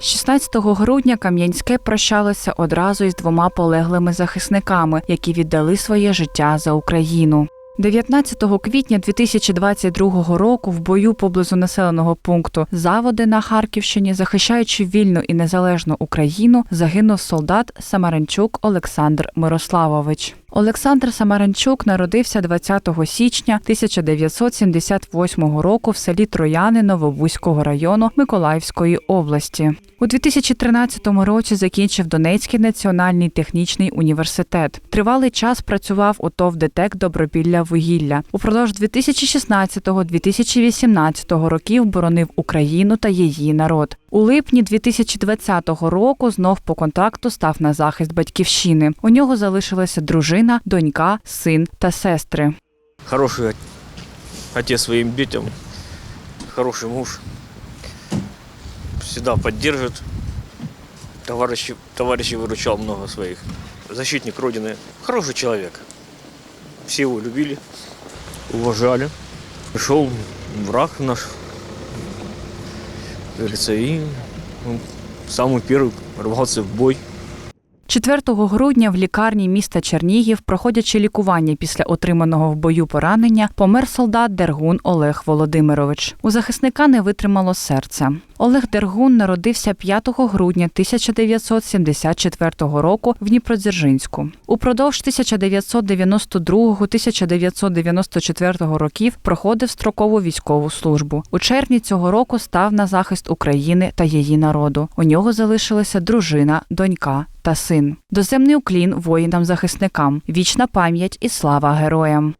16 грудня Кам'янське прощалося одразу із двома полеглими захисниками, які віддали своє життя за Україну. 19 квітня 2022 року в бою поблизу населеного пункту Заводи на Харківщині, захищаючи вільну і незалежну Україну, загинув солдат Самаренчук Олександр Мирославович. Олександр Самаренчук народився 20 січня 1978 року в селі Трояни Новобузького району Миколаївської області. У 2013 році закінчив Донецький національний технічний університет. Тривалий час працював у ТОВ ДТЕК Добропілля вугілля. Упродовж 2016-2018 років боронив Україну та її народ. У липні 2020 року знов по контракту став на захист батьківщини. У нього залишилася дружина, донька, син та сестри. хороший отец своим детям, хороший муж, всегда поддержит. Товарищи, товарищи выручал много своих. Защитник Родины, хороший человек. Все его любили, уважали. Пришел враг наш, как говорится, и он самый первый рвался в бой. 4 грудня в лікарні міста Чернігів, проходячи лікування після отриманого в бою поранення, помер солдат Дергун Олег Володимирович. У захисника не витримало серце. Олег Дергун народився 5 грудня 1974 року в Дніпродзержинську. Упродовж 1992-1994 років проходив строкову військову службу. У червні цього року став на захист України та її народу. У нього залишилася дружина, донька та син. Доземний уклін воїнам-захисникам, вічна пам'ять і слава героям.